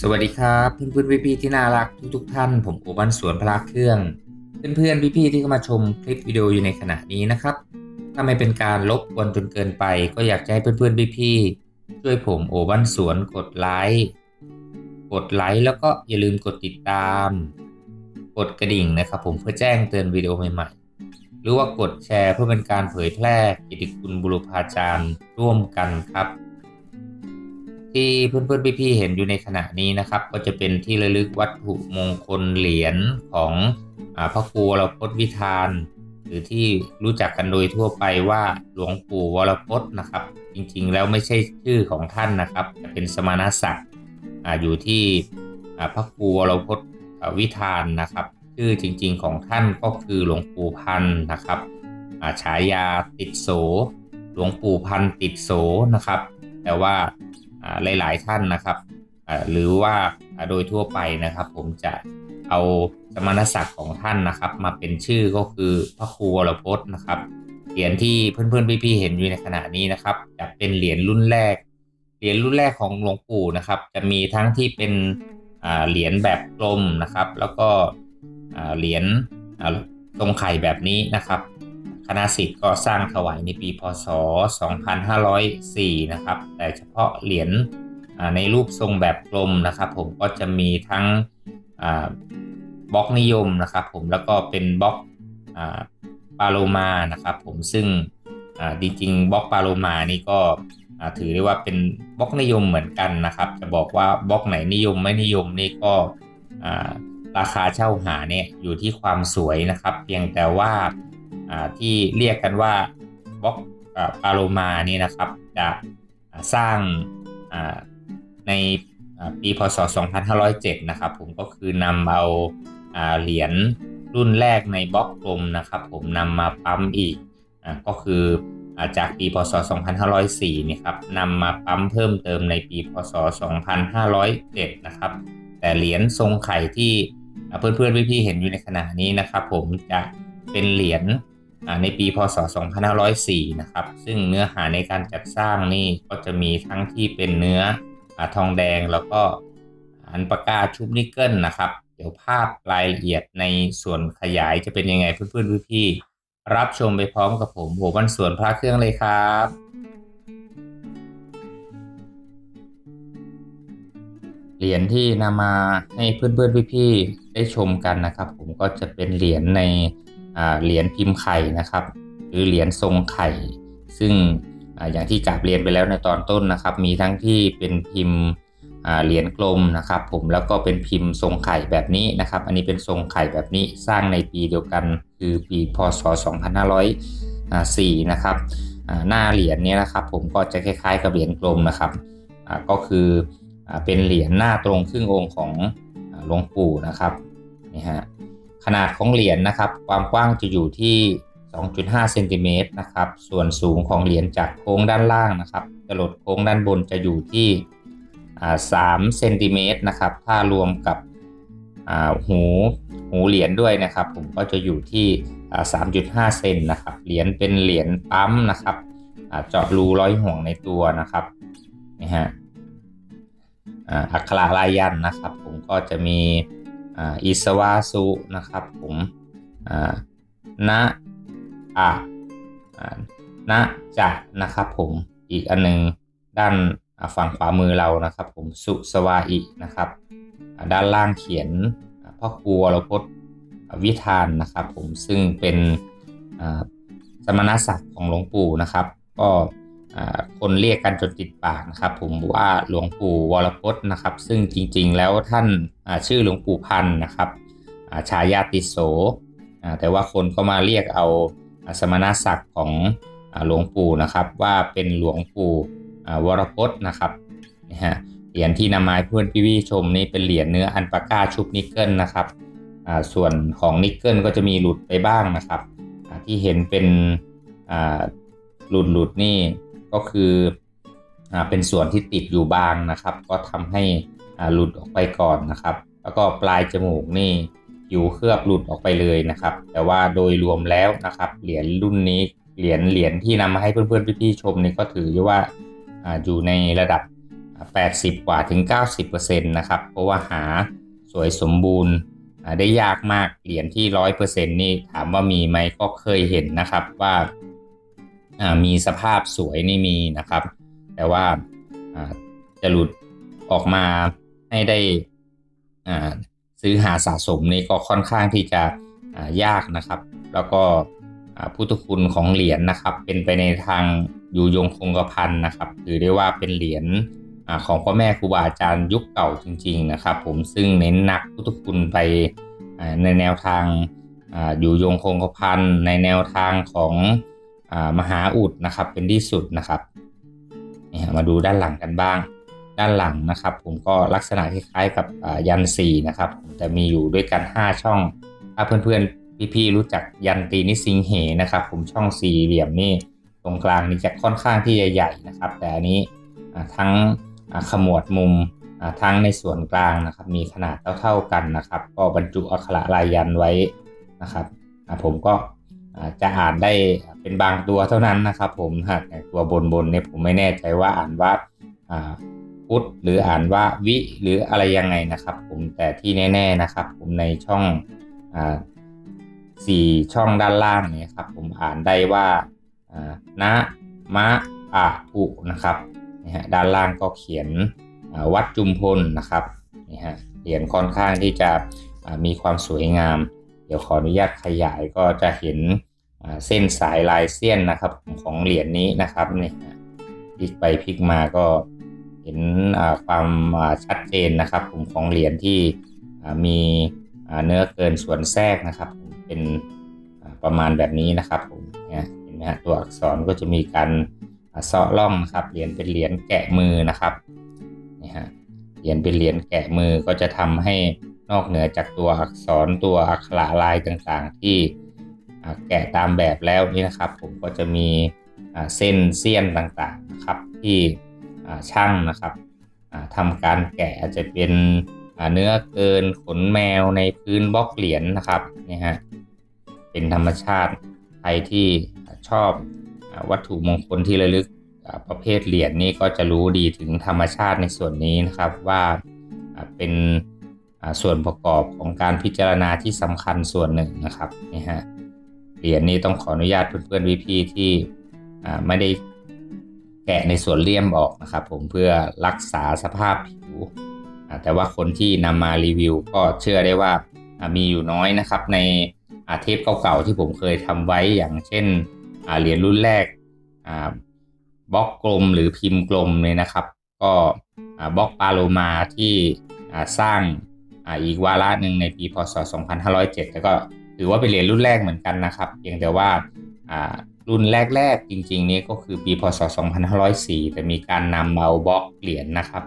สวัสดีครับเพื่อนๆพี่ๆที่น่ารักทุกๆท่าน ผมโอบันสวนพระเครื่อง เพื่อนๆพี่ๆที่เข้ามาชมคลิปวิดีโออยู่ในขณะนี้นะครับ ถ้าไม่เป็นการลบกวนจนเกินไป ก็อยากจะให้เพื่อนๆพี่ๆช่วยผมโอบันสวนกดไลค์กดไลค์แล้วก็อย่าลืมกดติดตาม กดกระดิ่งนะครับ ผมเพื่อแจ้งเตือนวิดีโอใหม่ๆ หรือว่ากดแชร์เพื่อเป็นการเผยแพร่กิตติคุณบุรพาจารย์ร่วมกันครับ ที่เพื่อนๆพี่ๆเห็นอยู่ในขณะนี้นะครับ ก็จะเป็นที่ระลึกวัตถุมงคลเหรียญของอพระครูวรพจน์วิธาน หรือที่รู้จักกันโดยทั่วไปว่าหลวงปู่วรพจน์นะครับ จริงๆแล้วไม่ใช่ชื่อของท่านนะครับแต่เป็นสมณศักดิ์อยู่ที่พระครูวรพจน์วิธานนะครับชื่อจริงๆของท่านก็คือหลวงปู่พันนะครับฉายาติดโส หลวงปู่พันติดโสนะครับ แต่ว่า หลายๆท่านนะครับหรือว่าโดยทั่วไปนะครับ ผมจะเอาสมณศักดิ์ของท่านนะครับ มาเป็นชื่อก็คือพระครูวรพจน์นะครับเหรียญที่เพื่อนๆพี่ๆเห็นอยู่ในขณะนี้นะครับจะเป็นเหรียญรุ่นแรกเหรียญรุ่นแรกของหลวงปู่นะครับ จะมีทั้งที่เป็นเหรียญแบบกลมนะครับ แล้วก็เหรียญอ่าทรงไข่แบบนี้นะครับ คณะสิทธิ์ก็สร้างถวายในปีพศ 2504 นะครับ แต่เฉพาะเหรียญในรูปทรงแบบกลมนะครับ ผมก็จะมีทั้งบล็อกนิยมนะครับผมแล้วก็เป็นบล็อกปาโลมานะครับผมซึ่งจริงๆบล็อกปาโลมานี่ก็ถือได้ว่าเป็นบล็อกนิยมเหมือนกันนะครับ จะบอกว่าบล็อกไหนนิยมไม่นิยมนี่ก็ราคาเช่าหาเนี่ยอยู่ที่ความสวยนะครับ เพียงแต่ว่า ที่เรียกกันว่าบล็อกปาโลมานี่นะครับ จะสร้างอ่าในอ่าปีพศ 2507 นะครับผมก็คือนำเอาเหรียญรุ่นแรกในบล็อกกลมนะครับ ผมนำมาปั๊มอีกอก็คือจากปีพศ 2504 นี่ครับนำมาปั๊มเพิ่มเติมในปีพศ 2507 นะครับ แต่เหรียญทรงไข่ที่เพื่อนๆพี่ๆเห็นอยู่ในขณะนี้นะครับ ผมจะเป็นเหรียญ ในปีพศ 2504 นะครับ ซึ่งเนื้อหาในการจัดสร้างนี่ก็จะมีทั้งที่เป็นเนื้ออทองแดงแล้วก็อันปากกาชุบนิกเกิลนะครับ เดี๋ยวภาพรายละเอียดในส่วนขยายจะเป็นยังไงเพื่อนๆพี่ๆรับชมไปพร้อมกับผมโหวันส่วนพระเครื่องเลยครับเหรียญที่นำมาให้เพื่อนๆพี่ๆได้ชมกันนะครับ ผมก็จะเป็นเหรียญใน เหรียญพิมพ์ไข่นะครับ หรือเหรียญทรงไข่ ซึ่งออย่างที่กาบเรียนไปแล้วในตอนต้นนะครับ มีทั้งที่เป็นพิมพ์เหรียญกลมนะครับ ผมแล้วก็เป็นพิมพ์ทรงไข่แบบนี้นะครับ อันนี้เป็นทรงไข่แบบนี้สร้างในปีเดียวกัน คือปีพศ 2504 นะครับหน้าเหรียญนี้นะครับ ผมก็จะคล้ายๆกับเหรียญกลมนะครับก็คืออเป็นเหรียญหน้าตรงครึ่งองค์ของหลวงปู่นะครับนี่ฮะ ขนาดของเหรียญนะครับ ความกว้างจะอยู่ที่ 2.5เซนติเมตรนะครับ ส่วนสูงของเหรียญจากโค้งด้านล่างนะครับจรดโค้งด้านบนจะอยู่ที่3เซนติเมตรนะครับ ถ้ารวมกับหูหูเหรียญด้วยนะครับ ผมก็จะอยู่ที่ 3.5 เซนนะครับ เหรียญเป็นเหรียญปั๊มนะครับเจาะรูร้อยห่วงในตัวนะครับนี่ฮะอักขระลายยันนะครับ ผมก็จะมี อิสวาสุนะครับผมนะอะนะจะนะครับผมอีกอันนึงด้านฝั่งขวามือเรานะครับ ผมสุสวาอินะครับ ด้านล่างเขียนพ่อครูวรพจน์วิธานนะครับ ผมซึ่งเป็นสมณศักดิ์ของหลวงปู่นะครับ ก็ คนเรียกกันจนติดปากนะครับ ผมว่าหลวงปู่วรพจน์นะครับ ซึ่งจริงๆแล้วท่านชื่อหลวงปู่พันธ์นะครับฉายาติโสแต่ว่าคนก็มาเรียกเอาสมณศักดิ์ของหลวงปู่นะครับ ว่าเป็นหลวงปู่วรพจน์นะครับนะฮะเหรียญที่นำมาเพื่อนพี่วิชมนี่เป็นเหรียญเนื้ออันปาก้าชุบนิกเกิลนะครับส่วนของนิกเกิลก็จะมีหลุดไปบ้างนะครับที่เห็นเป็นหลุดหลุดนี่ ก็คืออเป็นส่วนที่ติดอยู่บางนะครับ ก็ทำให้หลุดออกไปก่อนนะครับ แล้วก็ปลายจมูกนี่ผิวเคลือบหลุดออกไปเลยนะครับ แต่ว่าโดยรวมแล้วนะครับ เหรียญรุ่นนี้เหรียญเหรียญที่นำมาให้เพื่อนๆพี่ๆชมนี่ก็ถือว่าอยู่ในระดับ 80 กว่าถึง 90%นะครับ เพราะว่าหาสวยสมบูรณ์อ่าได้ยากมากเหรียญที่ 100%นี่ถามว่ามีไหมก็เคยเห็นนะครับว่า มีสภาพสวยนี่มีนะครับ แต่ว่าจะหลุดออกมาให้ได้ซื้อหาสะสมนี่ก็ค่อนข้างที่จะยากนะครับ แล้วก็พุทธคุณของเหรียญนะครับ เป็นไปในทางอยู่ยงคงกระพันนะครับถือได้ว่าเป็นเหรียญของพ่อแม่ครูบาอาจารย์ยุคเก่าจริง ๆนะครับ ผมซึ่งเน้นหนักพุทธคุณไปในแนวทางออยู่ยงคงกระพันในแนวทางของอ มหาอุดนะครับเป็นที่สุดนะครับมาดูด้านหลังกันบ้าง ด้านหลังนะครับ ผมก็ลักษณะคล้ายๆกับยันสีนะครับผมจะมีอยู่ด้วยกัน 5 ช่อง ถ้าเพื่อนๆพี่ๆรู้จักยันตีนิสิงเหนะครับ ผมช่องสี่เหลี่ยมนี่ตรงกลางนี่จะค่อนข้างที่จะใหญ่นะครับ แต่อันนี้ทั้งขมวดมุมทั้งในส่วนกลางนะครับ มีขนาดเท่าๆกันนะครับ ก็บรรจุอักขระลายยันไว้นะครับผมก็ จะอ่านได้เป็นบางตัวเท่านั้นนะครับ ผมหากตัวบนๆเนี่ยผมไม่แน่ใจว่าอ่านว่าอ่าพุทธหรืออ่านว่าวิหรืออะไรยังไงนะครับ ผมแต่ที่แน่ ๆนะครับ ผมในช่องสี่ช่องด้านล่างเนี่ยครับ ผมอ่านได้ว่านะมะอะอุนะครับนี่ฮะด้านล่างก็เขียนวัดจุมพลนะครับนี่ฮะเหรียญค่อนข้างที่จะมีความสวยงาม ดี๋ยวขออนุญาตขยายก็จะเห็นเส้นสายลายเส้นนะครับของเหรียญนี้นะครับนี่ฮะพลิกไปพลิกมาก็เห็นความชัดเจนนะครับผมของเหรียญที่มีเนื้อเกินส่วนแทรกนะครับ เป็นประมาณแบบนี้นะครับผมเนี่ยเห็นไหมฮะตัวอักษรก็จะมีการเซาะล่องนะครับเหรียญเป็นเหรียญแกะมือนะครับนี่ฮะเหรียญเป็นเหรียญแกะมือก็จะทำให้ นอกเหนือจากตัวอักษรตัวอักขระลายต่างๆ ที่แกะตามแบบแล้วนี่นะครับ ผมก็จะมีเส้นเสี้ยนต่างๆนะครับ ที่ช่างนะครับอ่าทำการแกะอาจจะเป็นเนื้อเกินขนแมวในพื้นบล็อกเหรียญนะครับนี่ฮะเป็นธรรมชาติใครที่ชอบวัตถุมงคลที่ระลึกประเภทเหรียญนี่ก็จะรู้ดีถึงธรรมชาติในส่วนนี้นะครับว่าเป็น ส่วนประกอบของการพิจารณาที่สำคัญส่วนหนึ่งนะครับนี่ฮะเหรียญนี้ต้องขออนุญาตเพื่อนๆพี่ๆที่ไม่ได้แกะในส่วนเลี่ยมออกนะครับ ผมเพื่อรักษาสภาพผิว แต่ว่าคนที่นำมารีวิวก็เชื่อได้ว่ามีอยู่น้อยนะครับ ในอาเทปเก่าๆที่ผมเคยทำไว้อย่างเช่นเหรียญรุ่นแรกบล็อกกลมหรือพิมพ์กลมเลยนะครับ ก็บล็อกปาโลมาที่สร้าง ออีกวาระหนึ่งในปีพศ 2507 แล้วก็ถือว่าเป็นเหรียญรุ่นแรกเหมือนกันนะครับเพียงแต่ว่ารุ่นแรก ๆ จริง ๆ นี้ก็คือปีพศ 2504 แต่มีการนำเอาบล็อกเหรียญนะครับ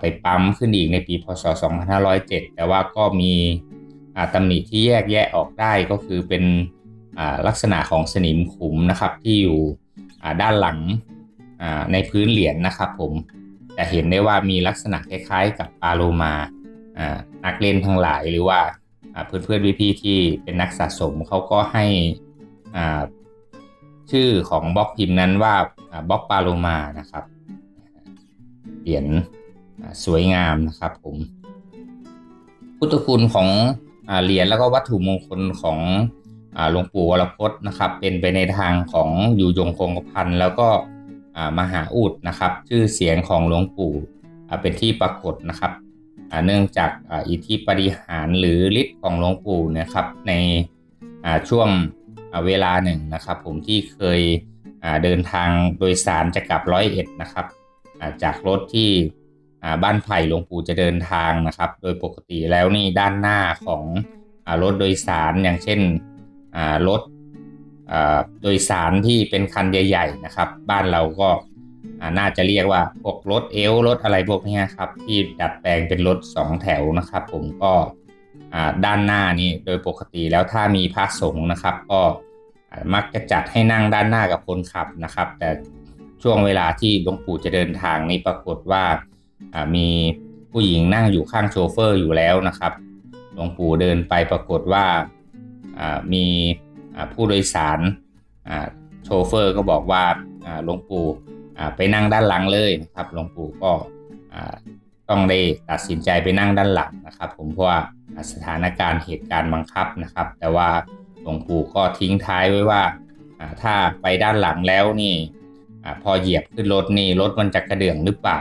ไปปั๊มขึ้นอีกในปีพศ 2507 แต่ว่าก็มีตำหนิที่แยกแยะออกได้ก็คือเป็นลักษณะของสนิมขุมนะครับที่อยู่ด้านหลังในพื้นเหรียญนะครับผมจะเห็นได้ว่ามีลักษณะคล้ายๆ กับปาโลมา นักเล่นทั้งหลายหรือว่าเพื่อนๆพี่ๆที่เป็นนักสะสมเขาก็ให้ชื่อของบล็อกพิมพ์นั้นว่าบล็อกปาโลมานะครับเหรียญสวยงามนะครับผมพุทธคุณของเหรียญแล้วก็วัตถุมงคลของหลวงปู่วรพจน์นะครับ เป็นไปในทางของอยู่ยงคงกระพันแล้วก็มหาอุดนะครับ ชื่อเสียงของหลวงปู่เป็นที่ปรากฏนะครับ เนื่องจากอิทธิปฏิหารหรือฤทธิ์ของหลวงปู่นะครับในช่วงเวลาหนึ่งนะครับ ผมที่เคยเดินทางโดยสารจะกลับร้อยเอ็ดนะครับจากรถที่บ้านไผ่หลวงปู่จะเดินทางนะครับ โดยปกติแล้วนี่ด้านหน้าของรถโดยสารอย่างเช่นรถโดยสารที่เป็นคันใหญ่ ๆ นะครับ บ้านเราก็ น่าจะเรียกว่าพวกรถเอลรถอะไรพวกนี้ครับ ที่ดัดแปลงเป็นรถสองแถวนะครับ ผมก็ด้านหน้านี่โดยปกติแล้วถ้ามีพระสงฆ์นะครับ ก็มักจะจัดให้นั่งด้านหน้ากับคนขับนะครับ แต่ช่วงเวลาที่หลวงปู่จะเดินทางนี่ปรากฏว่ามีผู้หญิงนั่งอยู่ข้างโชเฟอร์อยู่แล้วนะครับหลวงปู่เดินไปปรากฏว่ามีผู้โดยสารโชเฟอร์ก็บอกว่าหลวงปู่ ไปนั่งด้านหลังเลยนะครับหลวงปู่ก็ต้องได้ตัดสินใจไปนั่งด้านหลังนะครับ ผมเพราะว่าสถานการณ์เหตุการณ์บังคับนะครับ แต่ว่าหลวงปู่ก็ทิ้งท้ายไว้ว่าถ้าไปด้านหลังแล้วนี่อพอเหยียบขึ้นรถนี่รถมันจะกระเดื่องหรือเปล่า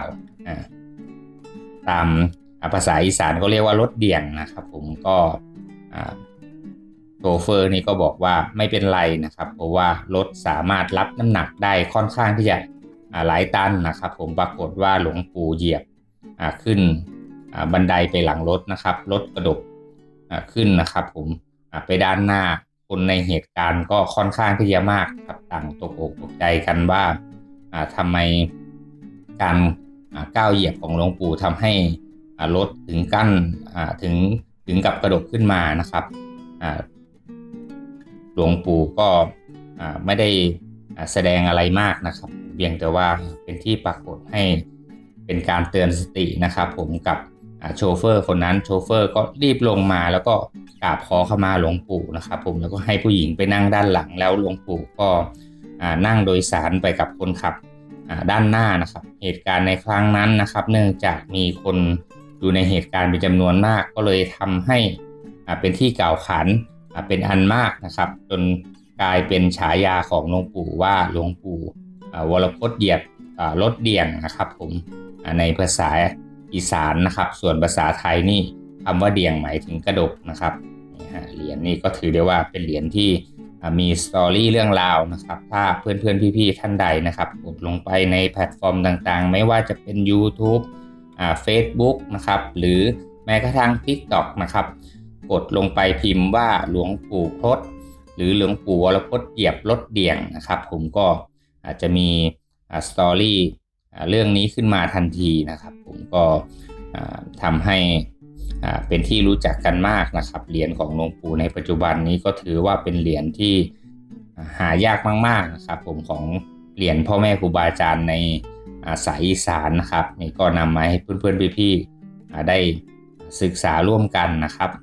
ตามภาษาอีสานก็เรียกว่ารถเดี่ยงนะครับ ผมก็โชเฟอร์นี่ก็บอกว่าไม่เป็นไรนะครับ เพราะว่ารถสามารถรับน้ำหนักได้ค่อนข้างที่จะ หลายตันนะครับ ผมปรากฏว่าหลวงปู่เหยียบขึ้นบันไดไปหลังรถนะครับรถกระดกขึ้นนะครับ ผมไปด้านหน้าคนในเหตุการณ์ก็ค่อนข้างที่จะมากครับต่างตกอกตกใจกันว่าอ่าทำไมการก้าวเหยียบของหลวงปู่ทำให้รถถึงกั้นถึงถึงกับกระดกขึ้นมานะครับหลวงปู่ก็ไม่ได้แสดงอะไรมากนะครับ เพียงแต่ว่าเป็นที่ปรากฏให้เป็นการเตือนสตินะครับ ผมกับโชเฟอร์คนนั้นโชเฟอร์ก็รีบลงมาแล้วก็กราบขอเข้ามาหลวงปู่นะครับ ผมแล้วก็ให้ผู้หญิงไปนั่งด้านหลังแล้วหลวงปู่ก็นั่งโดยสารไปกับคนขับด้านหน้านะครับ เหตุการณ์ในครั้งนั้นนะครับ เนื่องจากมีคนอยู่ในเหตุการณ์เป็นจำนวนมาก ก็เลยทำให้เป็นที่กล่าวขานเป็นอันมากนะครับ จนกลายเป็นฉายาของหลวงปู่ว่าหลวงปู่ วรพจน์เหยียบรถเดี่ยงนะครับ ผมในภาษาอีสานนะครับ ส่วนภาษาไทยนี่คำว่าเดี่ยงหมายถึงกระดกนะครับเหรียญนี้ก็ถือได้ว่าเป็นเหรียญที่มีสตอรี่เรื่องราวนะครับ ถ้าเพื่อนๆ พี่ๆ ท่านใดนะครับกดลงไปในแพลตฟอร์มต่างๆ ไม่ว่าจะเป็น YouTube อ่า Facebook นะครับ หรือแม้กระทั่ง TikTok นะครับ กดลงไปพิมพ์ว่าหลวงปู่พดหรือหลวงปู่วรพจน์เหยียบรถเดี่ยงนะครับ ผมก็ อาจจะมีสตอรี่เรื่องนี้ขึ้นมาทันทีนะครับ ผมก็อ่าทำให้อ่าเป็นที่รู้จักกันมากนะครับ เหรียญของหลวงปู่ในปัจจุบันนี้ก็ถือว่าเป็นเหรียญที่หายากมากๆนะครับ ผมของเหรียญพ่อแม่ครูบาอาจารย์ในอ่าสายอีสานนะครับนี่ก็นำมาให้เพื่อนๆพี่ๆอ่าได้ศึกษาร่วมกันนะครับอ่า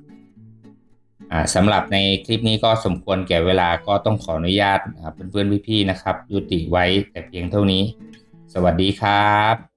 สำหรับในคลิปนี้ก็สมควรแก่เวลาก็ต้องขออนุญาตอ่าเพื่อนๆพี่ๆนะครับ ยุติไว้แต่เพียงเท่านี้ สวัสดีครับ